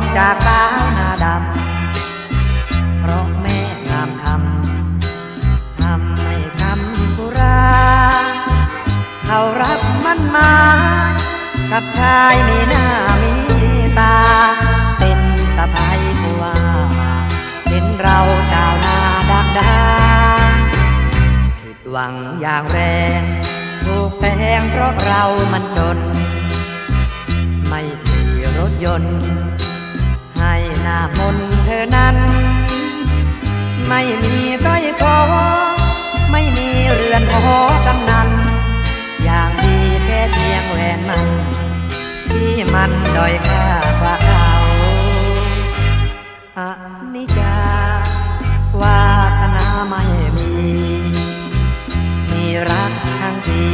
รจากสาวหน้าดำ เพราะแม่งามคำทำให้ช้ำสุรา เขารับมันมา กับชายมีหน้ามีตา เป็นสะพายผัวเห็นเราชาวนาดักดาผิดหวังอย่างแรงถูกแซงเพราะเรามันจน ยนต์ ให้หน้ามนเธอนั้น ไม่มีร้อยคอไม่มีเรือนหอกำนัน อย่างดีแค่เพียงแหวนมัน ที่มันดอยค่ากว่าเขาอันนิจจาวาสนาไม่มี มีรักทั้งที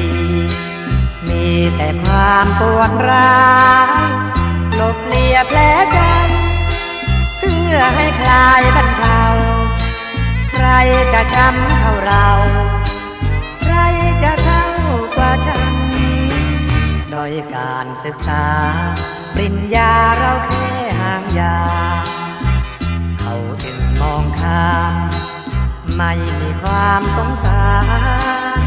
มีแต่ความปวดร้าว ลบเลียแผลใจเพื่อให้คลายบรรเทาใครจะช้ำเท่าเรา ใครจะเท่ากว่าฉันโดยการศึกษา ปริญญาเราแค่ห่างยา เขาจึงมองข้ามไม่มีความสงสาร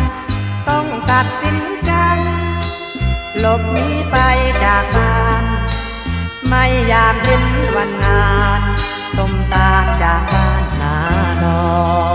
ต้องตัดสินใจหลบหนีไปจากบ้าน ไม่อยากเห็นวันงานสมตารจากบ้านนานอน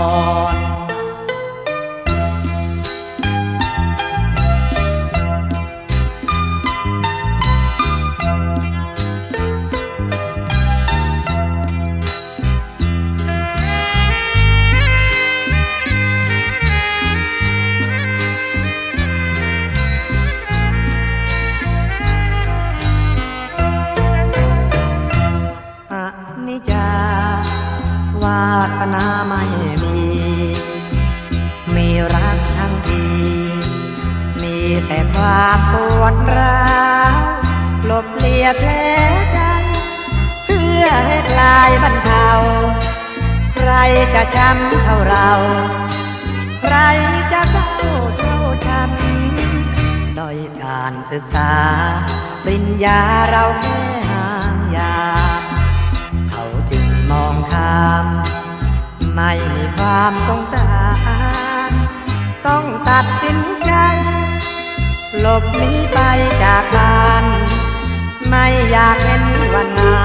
สนาไม่มี มีรักทั้งที มีแต่ความปวดร้าวลบเลียแผลใจเพื่อให้ลายบรรเทาใครจะช้ำเท่าเรา ใครจะเศร้าเท่าฉันโดยการศึกษาปริญญาเราแค่ห่างยาเขา ความสงสารต้องตัดสินใจหลบหนีไปจากบ้าน ไม่อยากเห็นวันนั้นนา